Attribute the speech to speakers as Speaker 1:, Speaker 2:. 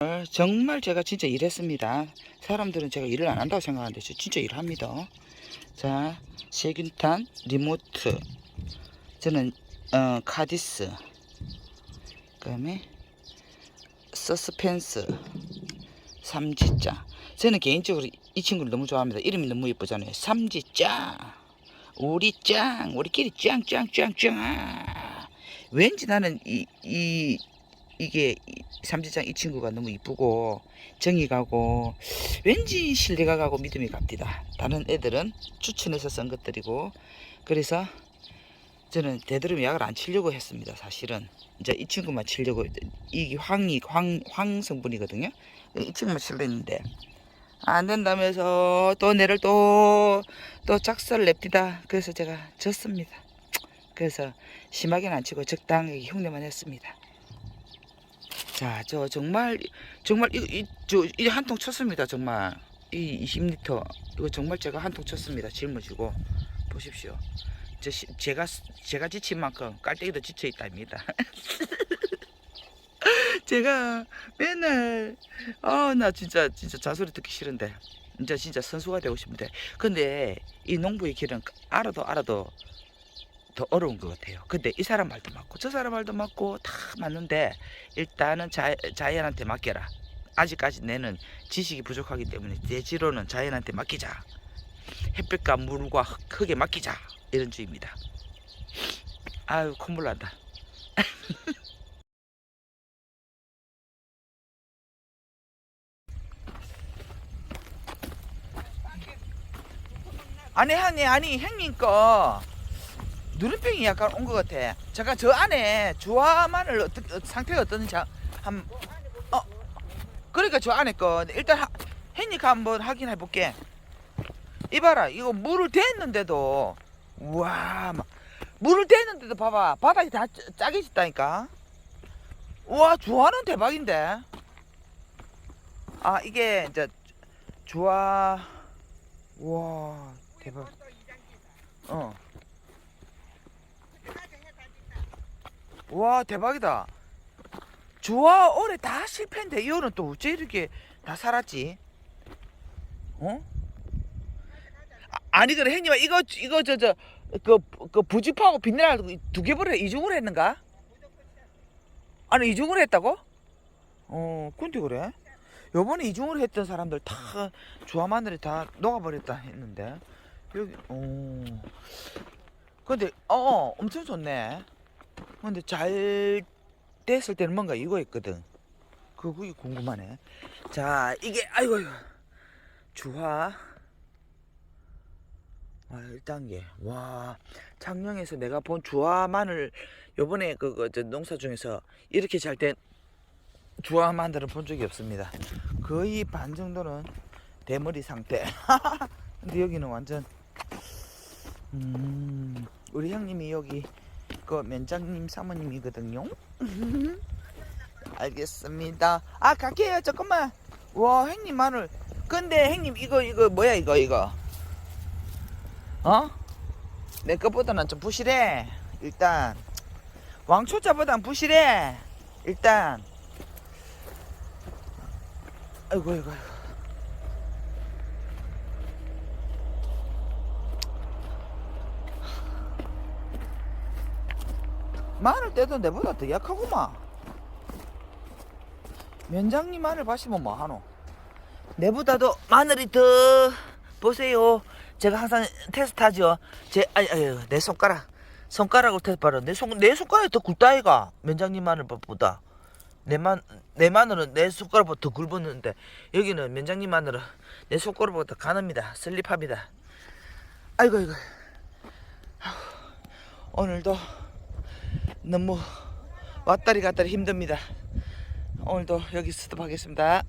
Speaker 1: 어, 정말 제가 진짜 일했습니다. 사람들은 제가 일을 안 한다고 생각하는데 저 진짜 일합니다. 자, 세균탄 리모트. 저는 어, 카디스. 그다음에 서스펜스. 삼지자. 저는 개인적으로 이 친구를 너무 좋아합니다. 이름이 너무 예쁘잖아요. 삼지짱. 우리 짱. 우리끼리 짱짱짱짱. 왠지 나는 이, 이 이게 이 삼지장 이 친구가 너무 이쁘고 정이 가고 왠지 신뢰가 가고 믿음이 갑니다. 다른 애들은 추천해서 쓴 것들이고 그래서 저는 되도록 약을 안 치려고 했습니다. 사실은 이제 이 친구만 치려고 이게 황이 황, 황 성분이거든요. 이 친구만 치려했는데 안 된다면서 또 내를 또 또 작살 냅디다. 그래서 제가 졌습니다. 그래서 심하게는 안 치고 적당하게 흉내만 했습니다. 자, 저 정말 정말 이저이 한 통 쳤습니다. 정말 이 20리터 이거 정말 제가 한 통 쳤습니다. 짊어지고 보십시오. 저 시- 제가 제가 지친 만큼 깔때기도 지쳐 있답니다. 제가 맨날 아 나 진짜 진짜 자소리 듣기 싫은데 이제 진짜 선수가 되고 싶은데 근데 이 농부의 길은 알아도 알아도 더 어려운 것 같아요. 근데 이 사람 말도 맞고 저 사람 말도 맞고 다 맞는데 일단은 자, 자연한테 맡겨라. 아직까지 내는 지식이 부족하기 때문에 내 지로는 자연한테 맡기자. 햇빛과 물과 흙- 흙에 맡기자. 이런 주의입니다. 아유 콧물 난다. 아니 형님 아니 형님 거 누른병이 약간 온 것 같아. 잠깐 저 안에 주화마늘 어떻 어, 상태가 어떤지 자- 한 어. 그러니까 저 안에 거 일단 하, 햇닉 한번 확인해 볼게. 이봐라 이거 물을 댔는데도 우와 막 물을 댔는데도 봐봐 바닥이 다 짜- 짜게 졌다니까. 우와 주화는 대박인데. 아 이게 이제 주화 우와 대박. 어. 와 대박이다. 주화 올해 다 실패인데 이거는 또 어째 이렇게 다 살았지? 어? 아, 아니 그래 형님 이거 이거 저 저 그 그 부집하고 빛내라 두 개벌에 이중으로 했는가? 아니 이중으로 했다고? 어 근데 그래? 요번에 이중으로 했던 사람들 다 주화 마늘이 다 녹아버렸다 했는데 여기 어 근데 어 엄청 좋네. 근데 잘 됐을 때는 뭔가 이거 있거든. 그거 궁금하네. 자, 이게 아이고 아이고. 주화. 아, 1단계. 와, 창녕에서 내가 본 주화 마늘 요번에 그거 저 농사 중에서 이렇게 잘 된 주화 마늘은 본 적이 없습니다. 거의 반 정도는 대머리 상태. 근데 여기는 완전 음, 우리 형님이 여기 그 면장님 사모님이거든요. 알겠습니다. 아 갈게요. 잠깐만. 와 형님 마늘. 근데 형님 이거 이거 뭐야 이거 이거? 어? 내 것보다는 좀 부실해. 일단 왕초자보단 부실해. 일단. 아이고 아이고 아이고. 마늘 떼도 내보다 더 약하구만. 면장님 마늘 봐시면 뭐 하노? 내보다도 마늘이 더 보세요. 제가 항상 테스트 하죠. 제 아니, 아니 내 손가락 손가락으로 테스트하러 내손 내 손가락이 더 굵다 이가 면장님 마늘보다 내만 내 마늘은 내 손가락보다 더 굵었는데 여기는 면장님 마늘은 내 손가락보다 더 가늡니다. 슬립합니다. 아이고. 아휴, 오늘도 너무 왔다리 갔다리 힘듭니다. 오늘도 여기 스톱하겠습니다.